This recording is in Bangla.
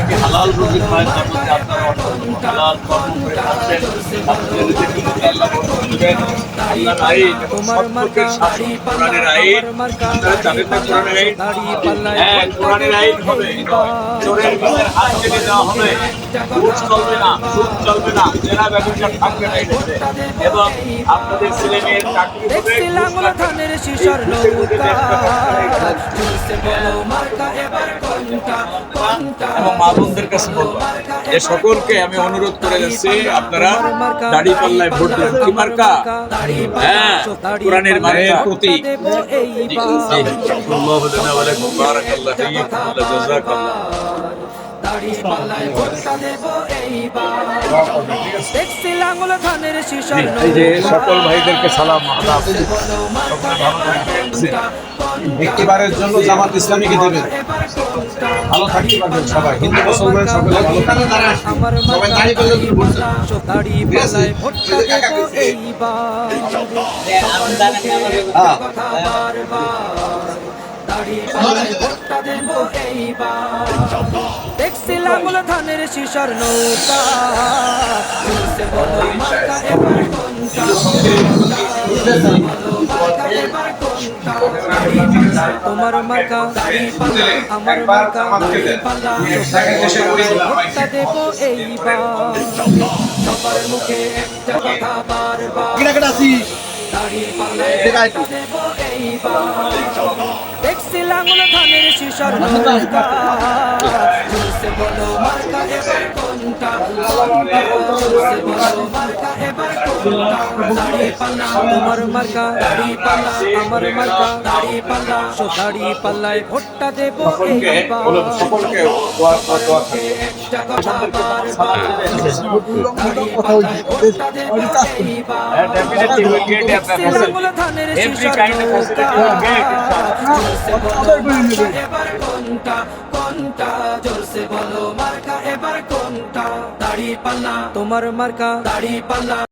অনেকে হালাল রুজি পায় তার মধ্যে আপনারা হালাল কর্ম করে খাচ্ছেন আপনাদের রিজিকের মধ্যে আল্লাহ বরকত আল্লাহর আইন এবং সৎপথের কোরআনের আইন আপনারা জানেন না কোরআনের আইন হ্যাঁ কোরআনের আইন হবে। চোরের গাছের হাত কেটে দেওয়া হবে। ঘুষ চলবে না সুদ চলবে না জেনা ব্যবসা থাকবে না এবং আপনাদের ছেলে মেয়ের চাকরি হবে ঘুষের মধ্যে এবং মা বোনদের কাছে বলব যে সকলকে আমি অনুরোধ করে যাচ্ছি আপনারা দাড়ি পাল্লায় ভোট দেন। কি মার্কা? হ্যাঁ কোরআনের মায়ের প্রতি। ওয়া লাকুম বারাকাল্লাহু ফীকুম ওয়া জাযাকাল্লাহ। দাড়ি পাল্লায় ভোটটা দেব এইবার। দেখছিলাম ধানের শিশর এই যে সকল ভাইদেরকে সালাম আদাব। একটিবারের জন্য জামাত ইসলামীকে দেবেন। ভালো থাকতে পারবেন সবাই হিন্দু মুসলমান সকলে ভালো থাকবেন। আমার সবাই দাঁড়িয়ে পেলে তুমি বলছো দাড়ি পাল্লায় ভোটটা দেব এইবার। হ্যাঁ। দেখছিলাম ধানের শিশর নৌকা। তোমার মার্কা, আমার মার্কা, ভোটটা দেব এইবার। সবার মুখে কথা বারবার। দেখছিলাম ধানের শিশর কোনটা? তোমার মার্কা দাড়ি পাল্লা আমার মার্কা দাড়ি পাল্লা দাড়ি পাল্লায় ভোটটা দেব সকলকে একটা কথা বারবার। কোনটা? জোরসে বলো মার্কা এবার কোনটা? দাড়ি পাল্লা। তোমার মার্কা দাড়ি পাল্লা।